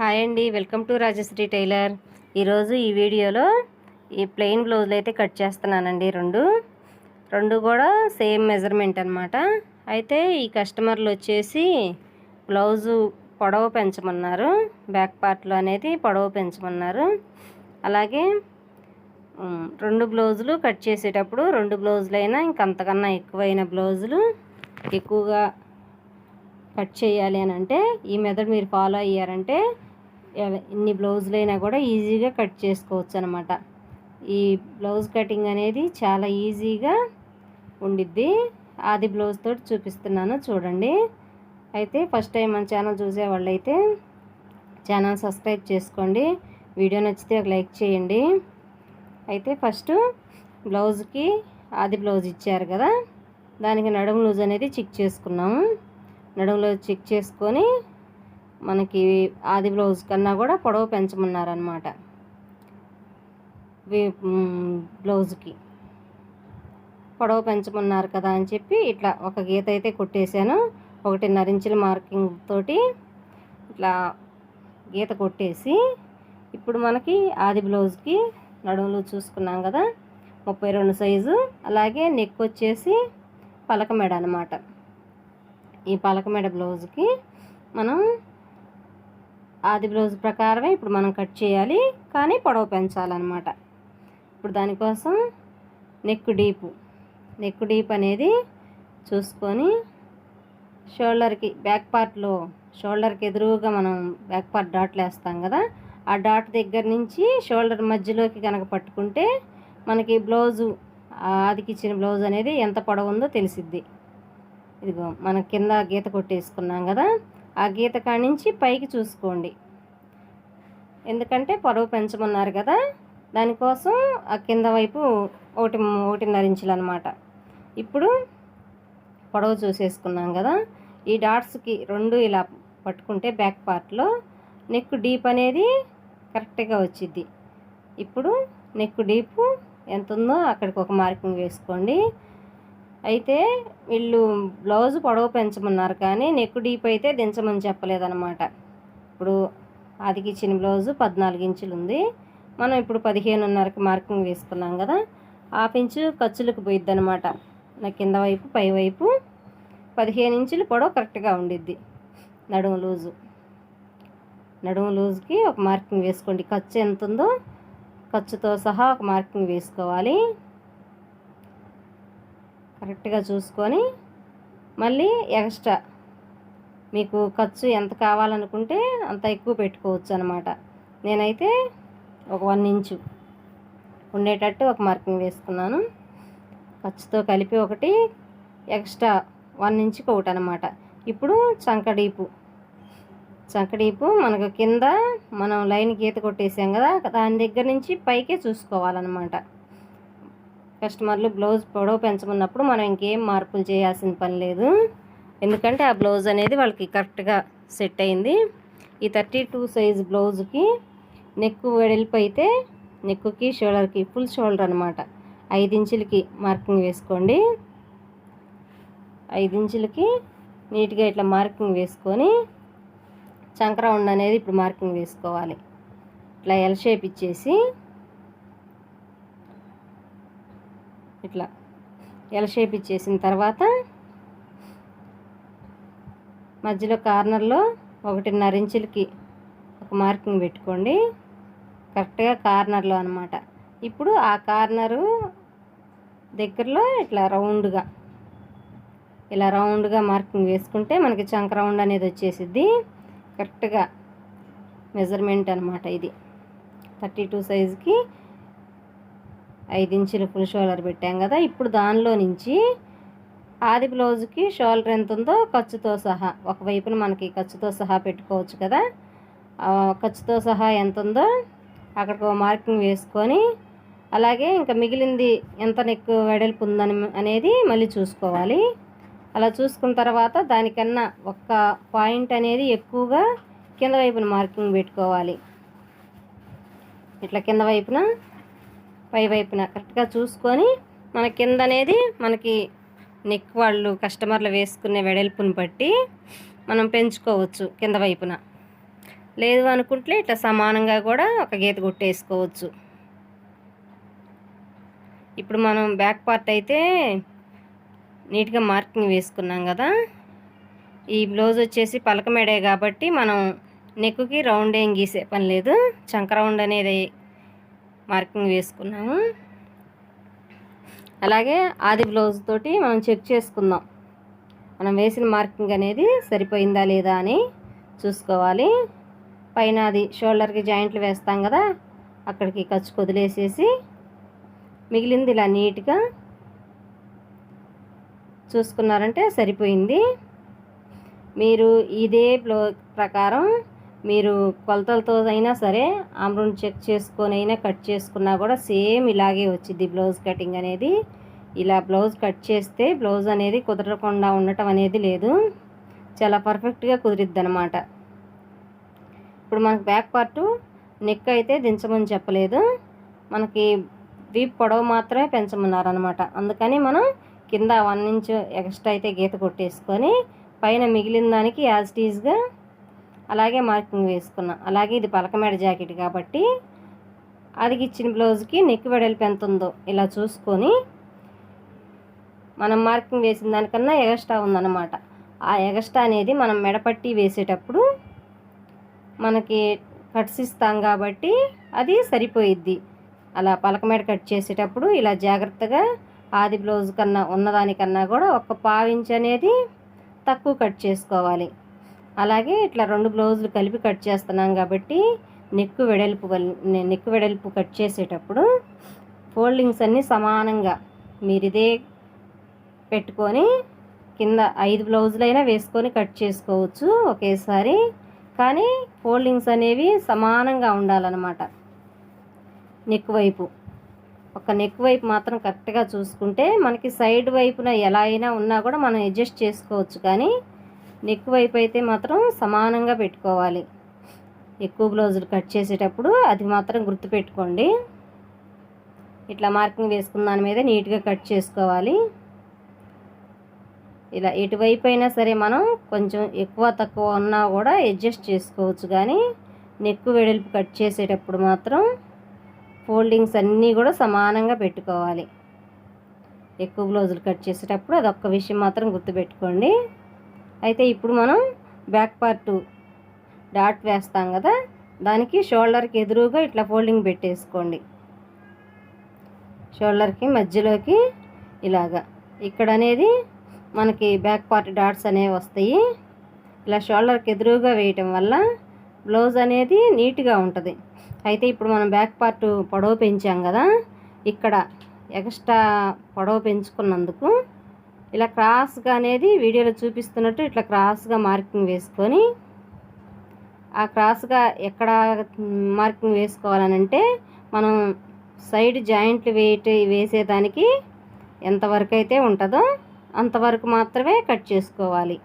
Hi అండి welcome to Rajshri tailor. ఈరోజు ఈ వీడియోలో ఈ ప్లెయిన్ బ్లౌజులు అయితే కట్ చేస్తున్నానండి రెండు. రెండు కూడా సేమ్ మెజర్మెంట్ అనమాట అయితే ఈ కస్టమర్లు వచ్చేసి బ్లౌజు పొడవు పెంచమన్నారు బ్యాక్ పార్ట్లో అనేది పొడవు పెంచమన్నారు. అలాగే రెండు బ్లౌజులు కట్ చేసేటప్పుడు రెండు బ్లౌజులైనా ఇంకంతకన్నా ఎక్కువైన బ్లౌజులు ఎక్కువగా కట్ చేయాలి అని అంటే ఈ మెథడ్ మీరు ఫాలో అయ్యారంటే ఎన్ని ఇన్ని బ్లౌజులైనా కూడా ఈజీగా కట్ చేసుకోవచ్చు అనమాట ఈ బ్లౌజ్ కటింగ్ అనేది చాలా ఈజీగా ఉండిద్ది. ఆది బ్లౌజ్ తోటి చూపిస్తున్నాను చూడండి. అయితే ఫస్ట్ టైం మన ఛానల్ చూసే వాళ్ళైతే ఛానల్ సబ్స్క్రైబ్ చేసుకోండి. వీడియో నచ్చితే ఒక లైక్ చేయండి. అయితే ఫస్ట్ బ్లౌజ్కి ఆది బ్లౌజ్ ఇచ్చారు కదా. దానికి నడుము లూజ్ అనేది చెక్ చేసుకున్నాము. నడుములో చెక్ చేసుకొని మనకి ఆది బ్లౌజ్ కన్నా కూడా పొడవు పెంచమన్నారనమాట బ్లౌజ్కి. పొడవు పెంచమన్నారు కదా అని చెప్పి ఇట్లా ఒక గీత అయితే కొట్టేశాను. ఒకటిన్నర ఇంచుల మార్కింగ్ తోటి ఇట్లా గీత కొట్టేసి ఇప్పుడు మనకి ఆది బ్లౌజ్కి నడుములు చూసుకున్నాం కదా ముప్పై రెండు సైజు. అలాగే నెక్ వచ్చేసి పలక మెడ అనమాట ఈ పలక మెడ బ్లౌజ్కి మనం ఆది బ్లౌజ్ ప్రకారమే ఇప్పుడు మనం కట్ చేయాలి కానీ పొడవు పెంచాలన్నమాట. ఇప్పుడు దానికోసం నెక్ డీపు. నెక్ డీప్ అనేది చూసుకొని షోల్డర్కి బ్యాక్ పార్ట్లో షోల్డర్కి ఎదురుగా మనం బ్యాక్ పార్ట్ డాట్లు వేస్తాం కదా ఆ డాట్ దగ్గర నుంచి షోల్డర్ మధ్యలోకి కనుక పట్టుకుంటే మనకి బ్లౌజు ఆదికిచ్చిన ఆదికి ఇచ్చిన బ్లౌజ్ అనేది ఎంత పొడవు ఉందో తెలిసిద్ది. ఇదిగో మన కింద గీత కొట్టేసుకున్నాం కదా ఆ గీత కాడి నుంచి పైకి చూసుకోండి. ఎందుకంటే పొడవు పెంచమన్నారు కదా దానికోసం ఆ కింద వైపు ఒకటి ఒకటిన్నర ఇంచులు అనమాట ఇప్పుడు పొడవు చూసేసుకున్నాం కదా ఈ డాట్స్కి రెండు ఇలా పట్టుకుంటే బ్యాక్ పార్ట్లో నెక్ డీప్ అనేది కరెక్ట్గా వచ్చిద్ది. ఇప్పుడు నెక్ డీప్ ఎంత ఉందో అక్కడికి ఒక మార్కింగ్ వేసుకోండి. అయితే వీళ్ళు బ్లౌజ్ పొడవు పెంచమన్నారు కానీ నెక్ డీప్ అయితే దించమని చెప్పలేదన్నమాట. ఇప్పుడు అదికి ఇచ్చిన బ్లౌజు పద్నాలుగు ఇంచులు ఉంది. మనం ఇప్పుడు పదిహేనున్నరకి మార్కింగ్ వేసుకున్నాం కదా హాఫ్ ఇంచు ఖర్చులకు పోయిద్ది అనమాట నా కింద వైపు పై వైపు పదిహేను ఇంచులు పొడవు కరెక్ట్గా ఉండిద్ది నడుము లూజు. నడుము లూజ్కి ఒక మార్కింగ్ వేసుకోండి. ఖర్చు ఎంత ఉందో ఖర్చుతో సహా ఒక మార్కింగ్ వేసుకోవాలి. కరెక్ట్గా చూసుకొని మళ్ళీ ఎక్స్ట్రా మీకు ఖర్చు ఎంత కావాలనుకుంటే అంత ఎక్కువ పెట్టుకోవచ్చు అనమాట నేనైతే ఒక వన్ ఇంచు ఉండేటట్టు ఒక మార్కింగ్ వేసుకున్నాను. ఖర్చుతో కలిపి ఒకటి ఎక్స్ట్రా వన్ ఇంచుకి ఒకటి అనమాట ఇప్పుడు చంకడీపు. చంకడీపు మనకు కింద మనం లైన్ గీత కొట్టేసాం కదా దాని దగ్గర నుంచి పైకే చూసుకోవాలన్నమాట కస్టమర్లు బ్లౌజ్ పొడవు పెంచమన్నప్పుడు మనం ఇంకేం మార్పులు చేయాల్సిన పని లేదు. ఎందుకంటే ఆ బ్లౌజ్ అనేది వాళ్ళకి కరెక్ట్గా సెట్ అయింది. ఈ థర్టీ టూ సైజ్ బ్లౌజ్కి నెక్ వెడల్పు అయితే నెక్కుకి షోల్డర్కి ఫుల్ షోల్డర్ అనమాట ఐదు ఇంచులకి మార్కింగ్ వేసుకోండి. ఐదు ఇంచులకి నీట్గా ఇట్లా మార్కింగ్ వేసుకొని చంక్రౌండ్ అనేది ఇప్పుడు మార్కింగ్ వేసుకోవాలి. ఇట్లా ఎల్ షేప్ ఇచ్చేసి ఇట్లా ఎల్ షేప్ ఇచ్చేసిన తర్వాత మధ్యలో కార్నర్లో ఒకటిన్నర ఇంచులకి ఒక మార్కింగ్ పెట్టుకోండి. కరెక్ట్గా కార్నర్లో అనమాట ఇప్పుడు ఆ కార్నరు దగ్గరలో ఇట్లా రౌండ్గా ఇలా రౌండ్గా మార్కింగ్ వేసుకుంటే మనకి చంక రౌండ్ అనేది వచ్చేసిద్ది. కరెక్ట్గా మెజర్మెంట్ అనమాట ఇది. థర్టీ టూ సైజ్కి ఐదు ఇంచులు ఫుల్ షోల్డర్ పెట్టాం కదా ఇప్పుడు దానిలో నుంచి ఆది బ్లౌజ్కి షోల్డర్ ఎంత ఉందో ఖర్చుతో సహా ఒకవైపున మనకి ఖర్చుతో సహా పెట్టుకోవచ్చు కదా ఖర్చుతో సహా ఎంత ఉందో అక్కడికి మార్కింగ్ వేసుకొని అలాగే ఇంకా మిగిలింది ఎంత నెక్కు వెడల్పు ఉందని అనేది మళ్ళీ చూసుకోవాలి. అలా చూసుకున్న తర్వాత దానికన్నా ఒక్క పాయింట్ అనేది ఎక్కువగా కింద వైపున మార్కింగ్ పెట్టుకోవాలి. ఇట్లా కింద వైపున పై వైపున కరెక్ట్గా చూసుకొని మన కింద అనేది మనకి నెక్ వాళ్ళు కస్టమర్లు వేసుకునే వెడల్పుని బట్టి మనం పెంచుకోవచ్చు కింద వైపున. లేదు అనుకుంటే ఇట్లా సమానంగా కూడా ఒక గీత కొట్టేసుకోవచ్చు. ఇప్పుడు మనం బ్యాక్ పార్ట్ అయితే నీట్గా మార్కింగ్ వేసుకున్నాం కదా ఈ బ్లౌజ్ వచ్చేసి పలకమేడే కాబట్టి మనం నెక్కుకి రౌండ్ ఏం గీసే పని లేదు. చంక రౌండ్ అనేది మార్కింగ్ వేసుకున్నాము. అలాగే ఆది బ్లౌజ్ తోటి మనం చెక్ చేసుకుందాం. మనం వేసిన మార్కింగ్ అనేది సరిపోయిందా లేదా అని చూసుకోవాలి. పైన అది షోల్డర్కి జాయింట్లు వేస్తాం కదా అక్కడికి ఖర్చు వదిలేసేసి మిగిలింది ఇలా నీట్గా చూసుకున్నారంటే సరిపోయింది. మీరు ఇదే బ్లౌ ప్రకారం మీరు కొలతలతో అయినా సరే ఆమ్రూన్ చెక్ చేసుకొని అయినా కట్ చేసుకున్నా కూడా సేమ్ ఇలాగే వచ్చింది బ్లౌజ్ కటింగ్ అనేది. ఇలా బ్లౌజ్ కట్ చేస్తే బ్లౌజ్ అనేది కుదరకుండా ఉండటం అనేది లేదు. చాలా పర్ఫెక్ట్గా కుదిరిద్ది అనమాట ఇప్పుడు మనకు బ్యాక్ పార్ట్ నెక్ అయితే దించమని చెప్పలేదు. మనకి వీప్ పొడవు మాత్రమే పెంచమన్నారు అనమాట అందుకని మనం కింద వన్ ఇంచ్ ఎక్స్ట్రా అయితే గీత కొట్టేసుకొని పైన మిగిలిన దానికి యాజ్ టీజ్గా అలాగే మార్కింగ్ వేసుకున్నాం. అలాగే ఇది పలకమేడ జాకెట్ కాబట్టి అది ఇచ్చిన బ్లౌజ్కి నెక్ వెడల్పు ఎంత ఉందో ఇలా చూసుకొని మనం మార్కింగ్ వేసిన దానికన్నా ఎగస్ట్రా ఉందన్నమాట. ఆ ఎగస్ట్రా అనేది మనం మెడపట్టి వేసేటప్పుడు మనకి కట్స్ ఇస్తాం కాబట్టి అది సరిపోయిద్ది. అలా పలకమేడ కట్ చేసేటప్పుడు ఇలా జాగ్రత్తగా ఆది బ్లౌజ్ కన్నా ఉన్నదానికన్నా కూడా ఒక పావించ్ అనేది తక్కువ కట్ చేసుకోవాలి. అలాగే ఇట్లా రెండు బ్లౌజులు కలిపి కట్ చేస్తున్నాం కాబట్టి నెక్కు వెడల్పు నెక్కు వెడల్పు కట్ చేసేటప్పుడు ఫోల్డింగ్స్ అన్నీ సమానంగా మీరు ఇదే పెట్టుకొని కింద ఐదు బ్లౌజులైనా వేసుకొని కట్ చేసుకోవచ్చు ఒకేసారి. కానీ ఫోల్డింగ్స్ అనేవి సమానంగా ఉండాలన్నమాట. నెక్ వైపు. ఒక నెక్ వైపు మాత్రం కరెక్ట్గా చూసుకుంటే మనకి సైడ్ వైపున ఎలా అయినా ఉన్నా కూడా మనం అడ్జస్ట్ చేసుకోవచ్చు. కానీ నెక్ వైపు అయితే మాత్రం సమానంగా పెట్టుకోవాలి. ఎక్కువ బ్లౌజులు కట్ చేసేటప్పుడు అది మాత్రం గుర్తుపెట్టుకోండి. ఇట్లా మార్కింగ్ వేసుకున్న దాని మీద నీట్గా కట్ చేసుకోవాలి. ఇలా ఎటువైపు అయినా సరే మనం కొంచెం ఎక్కువ తక్కువ ఉన్నా కూడా అడ్జస్ట్ చేసుకోవచ్చు కానీ నెక్ వెడల్పు కట్ చేసేటప్పుడు మాత్రం ఫోల్డింగ్స్ అన్నీ కూడా సమానంగా పెట్టుకోవాలి. ఎక్కువ బ్లౌజులు కట్ చేసేటప్పుడు అదొక్క విషయం మాత్రం గుర్తుపెట్టుకోండి. అయితే ఇప్పుడు మనం బ్యాక్ పార్ట్ డాట్ వేస్తాం కదా దానికి షోల్డర్కి ఎదురుగా ఇట్లా ఫోల్డింగ్ పెట్టేసుకోండి. షోల్డర్కి మధ్యలోకి ఇలాగా. ఇక్కడ అనేది మనకి బ్యాక్ పార్ట్ డాట్స్ అనేవి వస్తాయి. ఇలా షోల్డర్కి ఎదురుగా వేయటం వల్ల బ్లౌజ్ అనేది నీట్గా ఉంటుంది. అయితే ఇప్పుడు మనం బ్యాక్ పార్ట్ పొడవు పెంచాం కదా ఇక్కడ ఎక్స్ట్రా పొడవు పెంచుకున్నందుకు ఇలా క్రాస్గా అనేది వీడియోలో చూపిస్తున్నట్టు ఇట్లా క్రాస్గా మార్కింగ్ వేసుకొని ఆ క్రాస్గా ఎక్కడ మార్కింగ్ వేసుకోవాలనంటే మనం సైడ్ జాయింట్లు వేయట వేసేదానికి ఎంతవరకు అయితే ఉంటుందో అంతవరకు మాత్రమే కట్ చేసుకోవాలి.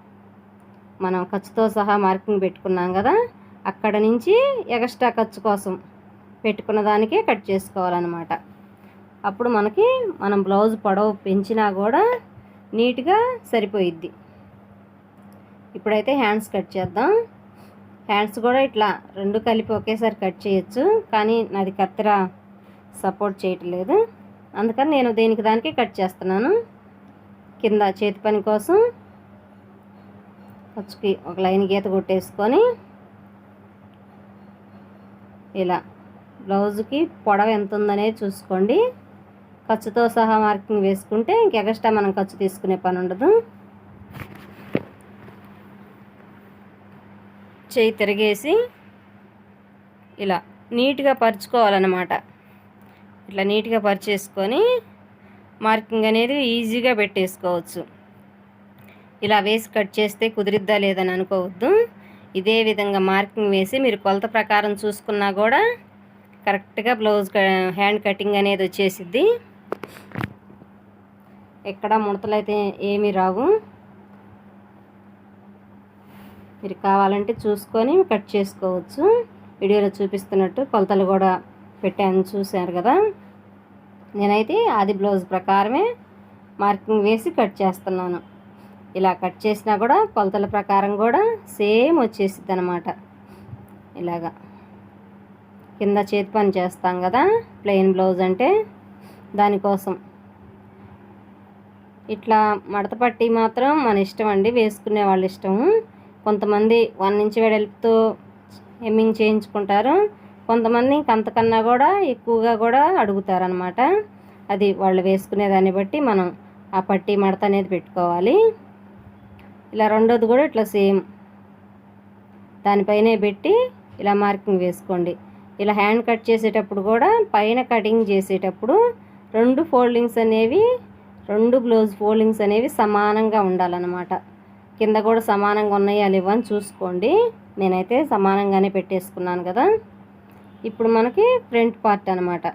మనం ఖర్చుతో సహా మార్కింగ్ పెట్టుకున్నాం కదా అక్కడ నుంచి ఎక్స్ట్రా ఖర్చు కోసం పెట్టుకున్న దానికే కట్ చేసుకోవాలన్నమాట. అప్పుడు మనకి మనం బ్లౌజ్ పొడవు పెంచినా కూడా నీట్గా సరిపోయిద్ది. ఇప్పుడైతే హ్యాండ్స్ కట్ చేద్దాం. హ్యాండ్స్ కూడా ఇట్లా రెండు కలిపి ఒకేసారి కట్ చేయొచ్చు కానీ నాది కత్తెర సపోర్ట్ చేయట్లేదు అందుకని నేను దేనికి దానికి కట్ చేస్తున్నాను. కింద చేతి పని కోసం ఖర్చుకి ఒక లైన్ గీత కొట్టేసుకొని ఇలా బ్లౌజ్కి పొడవ ఎంత ఉందనేది చూసుకోండి. ఖర్చుతో సహా మార్కింగ్ వేసుకుంటే ఇంక ఎక్స్ట్రా మనం ఖర్చు తీసుకునే పని ఉండదు. చేయి తిరిగేసి ఇలా నీట్గా పరుచుకోవాలన్నమాట. ఇట్లా నీట్గా పరిచేసుకొని మార్కింగ్ అనేది ఈజీగా పెట్టేసుకోవచ్చు. ఇలా వేసి కట్ చేస్తే కుదిరిద్దా లేదని అనుకోవద్దు. ఇదే విధంగా మార్కింగ్ వేసి మీరు కొలత ప్రకారం చూసుకున్నా కూడా కరెక్ట్గా బ్లౌజ్ హ్యాండ్ కటింగ్ అనేది వచ్చేసిద్ది. ఎక్కడ ముడతలు అయితే ఏమీ రావు. మీరు కావాలంటే చూసుకొని కట్ చేసుకోవచ్చు. వీడియోలో చూపిస్తున్నట్టు కొలతలు కూడా పెట్టాను చూశారు కదా. నేనైతే ఆది బ్లౌజ్ ప్రకారమే మార్కింగ్ వేసి కట్ చేస్తున్నాను. ఇలా కట్ చేసినా కూడా కొలతల ప్రకారం కూడా సేమ్ వచ్చేసిద్ది అనమాట ఇలాగా. కింద చేతి పని చేస్తాం కదా ప్లెయిన్ బ్లౌజ్ అంటే. దానికోసం. ఇట్లా మడత పట్టి మాత్రం మన ఇష్టం అండి వేసుకునే వాళ్ళ ఇష్టం కొంతమంది వన్ ఇంచ్ వెడల్పుతో హెమ్మింగ్ చేయించుకుంటారు. కొంతమంది ఇంకంతకన్నా కూడా ఎక్కువగా కూడా అడుగుతారనమాట అది వాళ్ళు వేసుకునే దాన్ని బట్టి మనం ఆ పట్టి మడత అనేది పెట్టుకోవాలి. ఇలా రెండోది కూడా ఇట్లా సేమ్. దానిపైనే పెట్టి ఇలా మార్కింగ్ వేసుకోండి. ఇలా హ్యాండ్ కట్ చేసేటప్పుడు కూడా పైన కటింగ్ చేసేటప్పుడు రెండు ఫోల్డింగ్స్ అనేవి రెండు బ్లౌజ్ ఫోల్డింగ్స్ అనేవి సమానంగా ఉండాలన్నమాట. కింద కూడా సమానంగా ఉన్నాయా లేవా అని చూసుకోండి. నేనైతే సమానంగానే పెట్టేసుకున్నాను కదా. ఇప్పుడు మనకి ఫ్రంట్ పార్ట్ అనమాట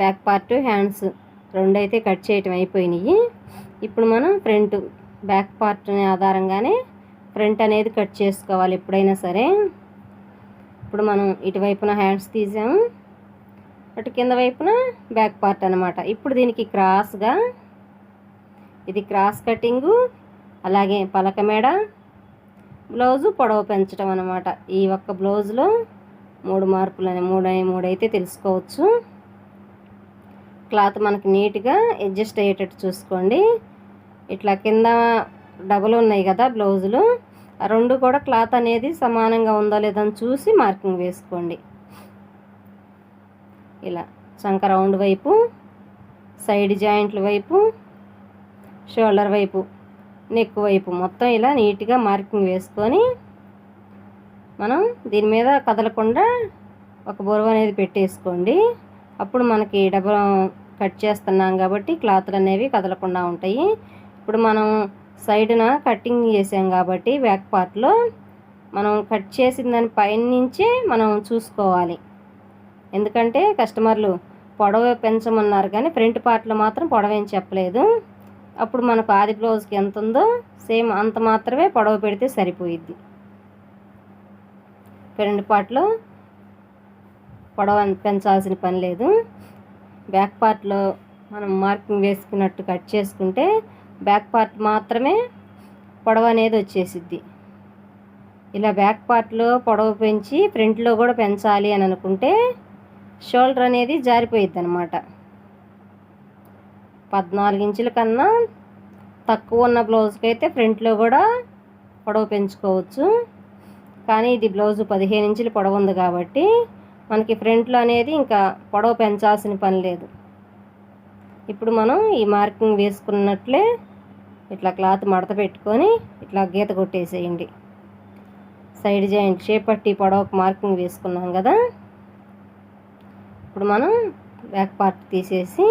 బ్యాక్ పార్ట్ హ్యాండ్స్ రెండు అయితే కట్ చేయటం అయిపోయినాయి. ఇప్పుడు మనం ఫ్రంట్ బ్యాక్ పార్ట్ ఆధారంగానే ఫ్రంట్ అనేది కట్ చేసుకోవాలి ఎప్పుడైనా సరే. ఇప్పుడు మనం ఇటువైపున హ్యాండ్స్ తీసాము. అటు కింద వైపున బ్యాక్ పార్ట్ అనమాట ఇప్పుడు దీనికి క్రాస్గా ఇది క్రాస్ కటింగు అలాగే పలక మేడ బ్లౌజు పొడవు పెంచడం అనమాట ఈ ఒక్క బ్లౌజ్లో మూడు మార్పులు అనే మూడు మూడు అయితే తెలుసుకోవచ్చు. క్లాత్ మనకి నీట్గా అడ్జస్ట్ అయ్యేటట్టు చూసుకోండి. ఇట్లా కింద డబుల్ ఉన్నాయి కదా బ్లౌజులు ఆ రెండు కూడా క్లాత్ అనేది సమానంగా ఉందో లేదని చూసి మార్కింగ్ వేసుకోండి. ఇలా చంక రౌండ్ వైపు సైడ్ జాయింట్ల వైపు షోల్డర్ వైపు నెక్ వైపు మొత్తం ఇలా నీట్గా మార్కింగ్ వేసుకొని మనం దీని మీద కదలకుండా ఒక బొరువు అనేది పెట్టేసుకోండి. అప్పుడు మనకి డబల్ కట్ చేస్తున్నాం కాబట్టి క్లాత్లు అనేవి కదలకుండా ఉంటాయి. ఇప్పుడు మనం సైడ్న కటింగ్ చేసాం కాబట్టి బ్యాక్ పార్ట్లో మనం కట్ చేసిన దాని పైన నుంచే మనం చూసుకోవాలి. ఎందుకంటే కస్టమర్లు పొడవ పెంచమన్నారు కానీ ఫ్రంట్ పార్ట్లో మాత్రం పొడవ ఏం చెప్పలేదు. అప్పుడు మనకు ఆది బ్లౌజ్కి ఎంత ఉందో సేమ్ అంత మాత్రమే పొడవ పెడితే సరిపోయిద్ది. ఫ్రంట్ పార్ట్లో పొడవ పెంచాల్సిన పని లేదు. బ్యాక్ పార్ట్లో మనం మార్కింగ్ వేసుకున్నట్టు కట్ చేసుకుంటే బ్యాక్ పార్ట్ మాత్రమే పొడవ అనేది వచ్చేసిద్ది. ఇలా బ్యాక్ పార్ట్లో పొడవ పెంచి ఫ్రంట్లో కూడా పెంచాలి అని అనుకుంటే షోల్డర్ అనేది జారిపోయిద్ది అనమాట పద్నాలుగు ఇంచుల కన్నా తక్కువ ఉన్న బ్లౌజ్కి అయితే ఫ్రంట్లో కూడా పొడవు పెంచుకోవచ్చు. కానీ ఇది బ్లౌజ్ పదిహేను ఇంచులు పొడవు ఉంది కాబట్టి మనకి ఫ్రంట్లో అనేది ఇంకా పొడవు పెంచాల్సిన పని లేదు. ఇప్పుడు మనం ఈ మార్కింగ్ వేసుకున్నట్లే ఇట్లా క్లాత్ మడత పెట్టుకొని ఇట్లా గీత కొట్టేసేయండి. సైడ్ జాయింట్ షేప్ పట్టి పొడవకు మార్కింగ్ వేసుకున్నాం కదా. ఇప్పుడు మనం బ్యాక్ పార్ట్ తీసేసి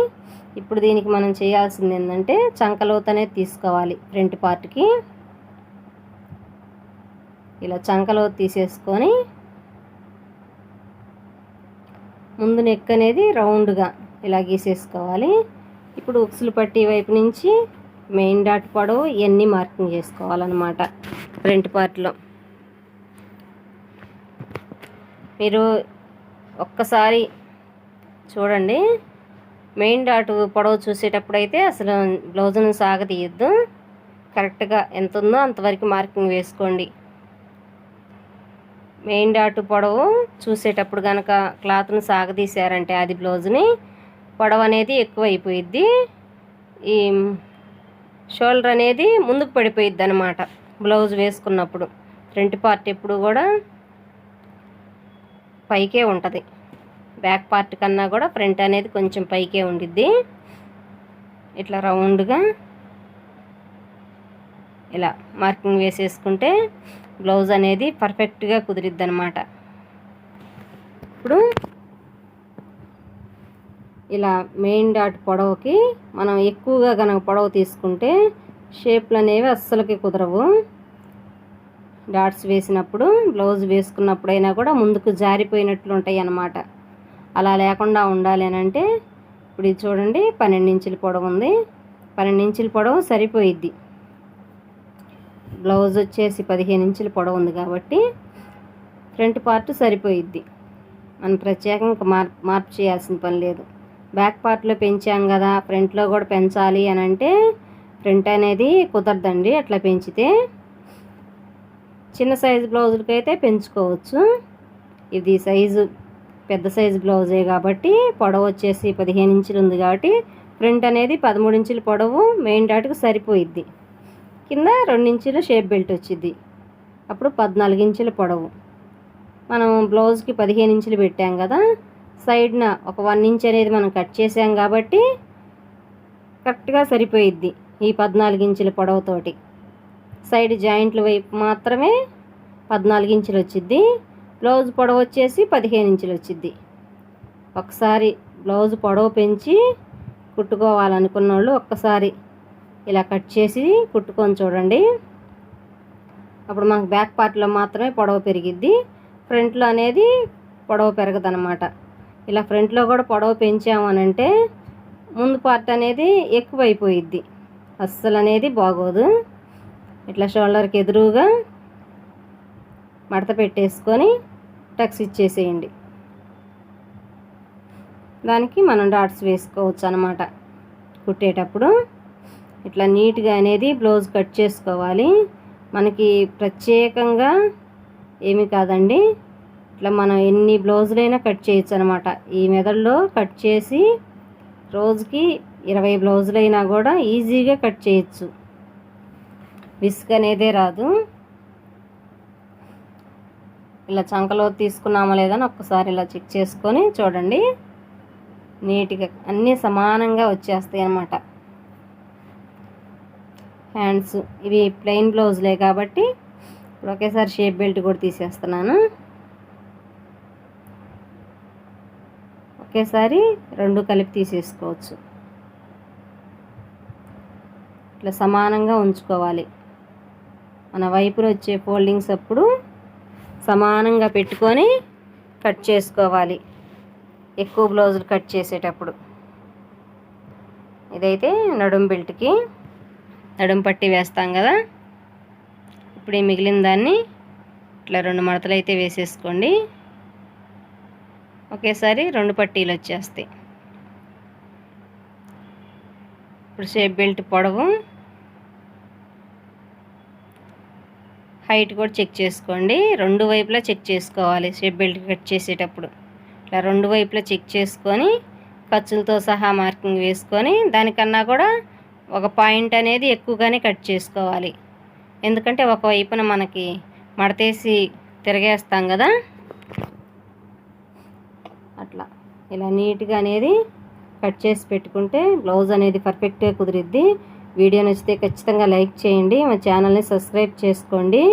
ఇప్పుడు దీనికి మనం చేయాల్సింది ఏంటంటే చంకలోతనే తీసుకోవాలి ఫ్రంట్ పార్ట్కి ఇలా చంకలో తీసేసుకొని ముందు నెక్ అనేది రౌండ్గా ఇలా గీసేసుకోవాలి. ఇప్పుడు ఉక్సులు పట్టి వైపు నుంచి మెయిన్ డాట్ పొడవు ఇవన్నీ మార్కింగ్ చేసుకోవాలన్నమాట ఫ్రంట్ పార్ట్లో మీరు ఒక్కసారి చూడండి. మెయిన్ డాట్ పొడవు చూసేటప్పుడైతే అసలు బ్లౌజ్ను సాగతీయద్దు. కరెక్ట్గా ఎంత ఉందో అంతవరకు మార్కింగ్ వేసుకోండి. మెయిన్ డాట్ పొడవు చూసేటప్పుడు కనుక క్లాత్ను సాగదీశారంటే అది బ్లౌజ్ని పొడవు అనేది ఎక్కువ అయిపోయిద్ది ఈ షోల్డర్ అనేది ముందుకు పడిపోయిద్ది అనమాట బ్లౌజ్ వేసుకున్నప్పుడు. ఫ్రంట్ పార్ట్ ఎప్పుడు కూడా పైకే ఉంటుంది. బ్యాక్ పార్ట్ కన్నా కూడా ఫ్రంట్ అనేది కొంచెం పైకే ఉండిద్ది. ఇట్లా రౌండ్గా ఇలా మార్కింగ్ వేసేసుకుంటే బ్లౌజ్ అనేది పర్ఫెక్ట్గా కుదిరిద్ది అనమాట ఇప్పుడు ఇలా మెయిన్ డాట్ పొడవుకి మనం ఎక్కువగా కనుక పొడవు తీసుకుంటే షేప్లు అనేవి అస్సలకి కుదరవు. డాట్స్ వేసినప్పుడు బ్లౌజ్ వేసుకున్నప్పుడైనా కూడా ముందుకు జారిపోయినట్లు ఉంటాయి అన్నమాట అలా లేకుండా ఉండాలి అని అంటే ఇప్పుడు ఇది చూడండి పన్నెండు ఇంచుల పొడవు ఉంది. పన్నెండు ఇంచుల పొడవు సరిపోయిద్ది. బ్లౌజ్ వచ్చేసి పదిహేను ఇంచుల పొడవు ఉంది కాబట్టి ఫ్రంట్ పార్ట్ సరిపోయిద్ది. మనం ప్రత్యేకంగా మార్పు మార్పు చేయాల్సిన పని లేదు. బ్యాక్ పార్ట్లో పెంచాం కదా ఫ్రంట్లో కూడా పెంచాలి అని అంటే ఫ్రంట్ అనేది కుదరదండి అట్లా పెంచితే. చిన్న సైజు బ్లౌజులకి అయితే పెంచుకోవచ్చు. ఇది సైజు పెద్ద సైజు బ్లౌజే కాబట్టి పొడవు వచ్చేసి పదిహేను ఇంచులు ఉంది కాబట్టి ప్రింట్ అనేది పదమూడు ఇంచుల పొడవు మెయిన్ డాట్కి సరిపోయిద్ది. కింద రెండు ఇంచుల షేప్ బెల్ట్ వచ్చింది అప్పుడు పద్నాలుగు ఇంచుల పొడవు. మనం బ్లౌజ్కి పదిహేను ఇంచులు పెట్టాం కదా సైడ్న ఒక వన్ ఇంచ్ అనేది మనం కట్ చేసాం కాబట్టి కరెక్ట్గా సరిపోయిద్ది ఈ పద్నాలుగు ఇంచుల పొడవుతోటి. సైడ్ జాయింట్ల వైపు మాత్రమే పద్నాలుగు ఇంచులు వచ్చిద్ది. బ్లౌజ్ పొడవు వచ్చేసి పదిహేను ఇంచులు వచ్చిద్ది. ఒకసారి బ్లౌజ్ పొడవు పెంచి కుట్టుకోవాలనుకున్న వాళ్ళు ఒక్కసారి ఇలా కట్ చేసి కుట్టుకొని చూడండి. అప్పుడు మనకు బ్యాక్ పార్ట్లో మాత్రమే పొడవు పెరిగిద్ది. ఫ్రంట్లో అనేది పొడవు పెరగదనమాట ఇలా ఫ్రంట్లో కూడా పొడవు పెంచామనంటే ముందు పార్ట్ అనేది ఎక్కువైపోయిద్ది. అస్సలు అనేది బాగోదు. ఇట్లా షోల్డర్కి ఎదురుగా మడత పెట్టేసుకొని టక్స్ ఇచ్చేసేయండి. దానికి మనం డాట్స్ వేసుకోవచ్చు అనమాట కుట్టేటప్పుడు ఇట్లా నీట్గా అనేది బ్లౌజ్ కట్ చేసుకోవాలి. మనకి ప్రత్యేకంగా ఏమి కాదండి. ఇట్లా మనం ఎన్ని బ్లౌజులైనా కట్ చేయొచ్చు అనమాట ఈ మెదడులో కట్ చేసి రోజుకి ఇరవై బ్లౌజులైనా కూడా ఈజీగా కట్ చేయొచ్చు. విసుగు అనేదే రాదు. ఇలా చంకలో తీసుకున్నామా లేదని ఒక్కసారి ఇలా చెక్ చేసుకొని చూడండి. నీట్గా అన్నీ సమానంగా వచ్చేస్తాయి అన్నమాట. హ్యాండ్స్ ఇవి ప్లెయిన్ బ్లౌజ్లే కాబట్టి ఇప్పుడు ఒకేసారి షేప్ బెల్ట్ కూడా తీసేస్తున్నాను. ఒకేసారి రెండు కలిపి తీసేసుకోవచ్చు. ఇట్లా సమానంగా ఉంచుకోవాలి. మన వైపులో వచ్చే ఫోల్డింగ్స్ అప్పుడు సమానంగా పెట్టుకొని కట్ చేసుకోవాలి. ఎక్కువ బ్లౌజులు కట్ చేసేటప్పుడు. ఇదైతే నడుం బెల్ట్కి నడుం పట్టి వేస్తాం కదా. ఇప్పుడు ఈ మిగిలిన దాన్ని ఇట్లా రెండు మడతలు అయితే వేసేసుకోండి. ఒకేసారి రెండు పట్టీలు వచ్చేస్తాయి. ఇప్పుడు షేప్ బెల్ట్ పొడవు హైట్ కూడా చెక్ చేసుకోండి. రెండు వైపులా చెక్ చేసుకోవాలి. షేప్ బెల్ట్ కట్ చేసేటప్పుడు. ఇట్లా రెండు వైపులా చెక్ చేసుకొని ఖర్చులతో సహా మార్కింగ్ వేసుకొని దానికన్నా కూడా ఒక పాయింట్ అనేది ఎక్కువగానే కట్ చేసుకోవాలి. ఎందుకంటే ఒకవైపున మనకి మడతేసి తిరగేస్తాం కదా. అట్లా. ఇలా నీట్గా అనేది కట్ చేసి పెట్టుకుంటే బ్లౌజ్ అనేది పర్ఫెక్ట్గా కుదిరిద్ది. వీడియో నచ్చితే ఖచ్చితంగా లైక్ చేయండి. మా ఛానల్ని సబ్స్క్రైబ్ చేసుకోండి.